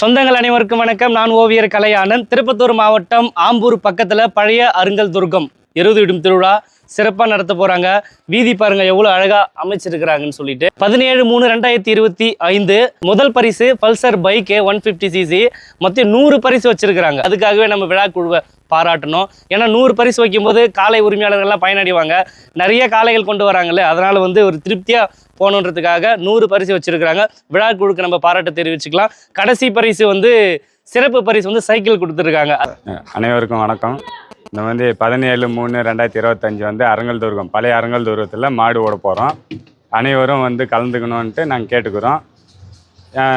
சொந்தங்கள் அனைவருக்கும் வணக்கம். நான் ஓவியர் கலையானந்த். திருப்பத்தூர் மாவட்டம் ஆம்பூர் பக்கத்தில் பழைய அருங்கல் துர்கம் எருது விடும் திருவிழா. சிறப்பாக நடத்த போகிறாங்க வீதி பாருங்கள் எவ்வளோ அழகாக அமைச்சிருக்கிறாங்கன்னு சொல்லிட்டு. பதினேழு மூணு ரெண்டாயிரத்தி இருபத்தி ஐந்து முதல் பரிசு Pulsar bike one fifty CC மொத்தம் நூறு பரிசு வச்சுருக்கிறாங்க. அதுக்காகவே நம்ம விழா குழுவை பாராட்டணும். ஏன்னா நூறு பரிசு வைக்கும்போது காலை உரிமையாளர்கள்லாம் பயனடைவாங்க. நிறைய காளைகள் கொண்டு வராங்கல்ல அதனால் வந்து ஒரு திருப்தியாக போகணுன்றதுக்காக நூறு பரிசு வச்சுருக்கிறாங்க. விழா குழுக்கு நம்ம பாராட்ட தெரிவிச்சுக்கலாம். கடைசி பரிசு வந்து சிறப்பு பரிசு வந்து சைக்கிள் கொடுத்துருக்காங்க. அனைவருக்கும் வணக்கம். இந்த வந்து பதினேழு மூணு ரெண்டாயிரத்தி இருபத்தஞ்சி வந்து அரங்கல் துர்கம் பழைய அரங்கல் துர்கத்தில் மாடு ஓட போகிறோம் அனைவரும் வந்து கலந்துக்கணுன்ட்டு நாங்கள் கேட்டுக்கிறோம்.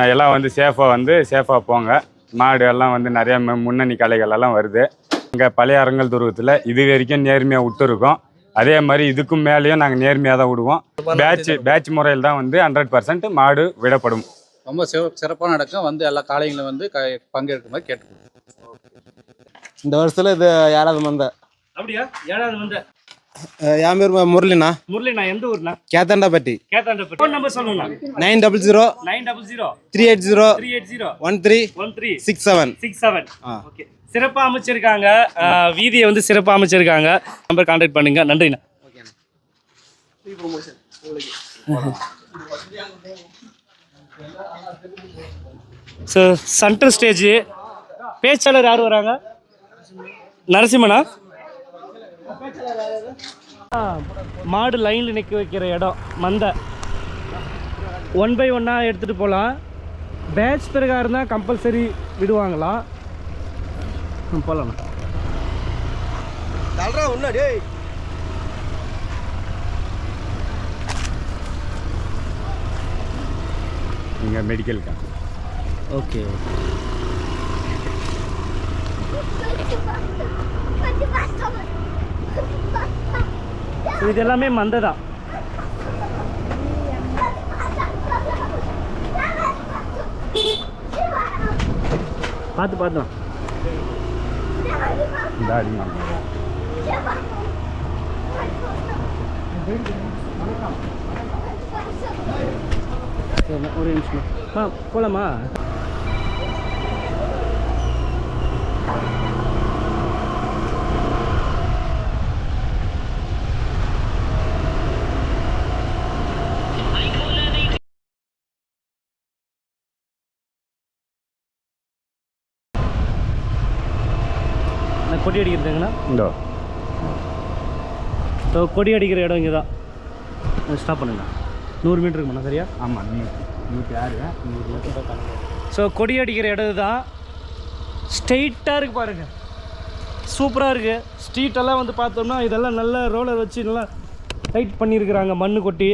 எல்லாம் வந்து சேஃபாக வந்து சேஃபாக போங்க. மாடு எல்லாம் வந்து நிறைய மு- முன்னணி கலைகள் எல்லாம் வருது. இங்கே பழைய அரங்கல் துருவத்தில் இது வரைக்கும் நேர்மையாக விட்டுருக்கோம். அதே மாதிரி இதுக்கும் மேலேயும் நாங்கள் நேர்மையாக தான் விடுவோம். பேட்ச் பேட்ச் முறையில் தான் வந்து ஹண்ட்ரட் பர்சன்ட் மாடு விடப்படும். ரொம்ப சிறப்பாக நடக்கும். வந்து எல்லா காளைங்களும் வந்து க பங்கேற்கும் மாதிரி கேட்டுக்கோங்க இந்த வருஷத்துல இது ஏழாவது மந்த. அப்படியா? ஏழாவது வந்து என் பேர் முரளிண்ணா முரளி நான் எந்த ஊர்னா? கேத்தாண்டாப்பட்டி கேத்தாண்ட ஃபோன் நம்பர் சொல்லுங்க. Nine double zero nine double zero. Three eight zero three eight zero. One three one three. Six seven. Six seven. Okay. சிறப்பாக அமைச்சிருக்காங்க. வீதியை வந்து சிறப்பாக அமைச்சிருக்காங்க. நம்பர் கான்டாக்ட் பண்ணுங்க. நன்றிண்ணா. ஸோ சென்ட்ரல் ஸ்டேஜ் பேச்சாளர் யார் வராங்க? நரசிம்மனா? மாடு லைனில் நிற்க வைக்கிற இடம் மந்தை. ஒன் பை ஒன்னாக எடுத்துகிட்டு போகலாம் பேட்ச் பிரகாரம் தான் கம்பல்சரி விடுவாங்களாம். ம், போலாம். இங்கே மெடிக்கல் கேம்ப் ஓகே இது எல்லாமே மந்தை தான் பார்த்து பார்த்து. இந்த ஒரு நிமிஷம். ஆ போகலாமா கொடி அடிக்கிறதுங்கண்ணா இந்தோ. ஸோ கொடி அடிக்கிற இடம் இங்கே தான் ஸ்டாப் பண்ணுங்க. நூறு மீட்டர் இருக்குமாண்ணா சரியா? ஆமாம் நூற்றி ஆறு ஸோ கொடி அடிக்கிற இடம் தான் ஸ்ட்ரெயிட்டாக இருக்கு பாருங்க. சூப்பராக இருக்கு. ஸ்ட்ரீட் எல்லாம் வந்து பார்த்தோம்னா இதெல்லாம் நல்ல ரோலர் வச்சு நல்லா டைட் பண்ணியிருக்கிறாங்க மண்ணு கொட்டி.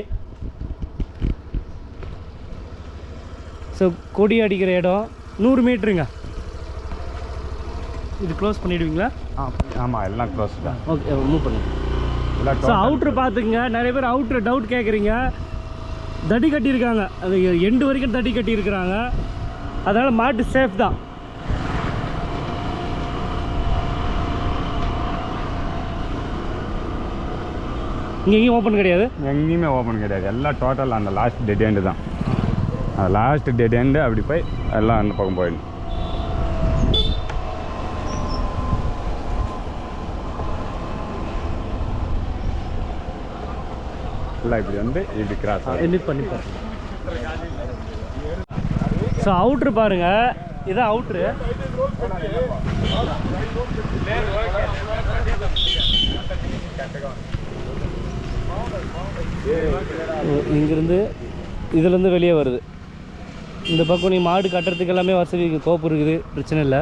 ஸோ கொடி அடிக்கிற இடம். நூறு மீட்டருங்க இது க்ளோஸ் பண்ணிடுவீங்களா? ஆமாம் எல்லாம் க்ளோஸ் தான். ஓகே மூவ் பண்ணுங்க ஸோ அவுட்ரு பார்த்துக்குங்க. நிறைய பேர் அவுட்ரு டவுட் கேட்குறீங்க தடி கட்டியிருக்காங்க. அது எண்டு வரைக்கும் தடி கட்டியிருக்கிறாங்க. அதனால் மாட்டு சேஃப் தான். இங்கே எங்கேயும் ஓப்பன் கிடையாது? எங்கேயுமே ஓப்பன் கிடையாது. எல்லாம் டோட்டல் அந்த லாஸ்ட் டெட் எண்டு தான். அந்த லாஸ்ட் டெட் எண்டு அப்படி போய் எல்லாம் அந்த பக்கம் போயிடணும் எல்லாம் இப்படி வந்து இப்படி கிராஸ் பாருங்க. ஸோ அவுட்ரு பாருங்க. இதான் அவுட்ரு இங்கேருந்து இதுலேருந்து வெளியே வருது. இந்த பக்கம் நீ மாடு கட்டுறதுக்கு எல்லாமே வசதி தோப்பு இருக்குது. பிரச்சனை இல்லை.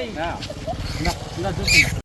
哎，那那就是。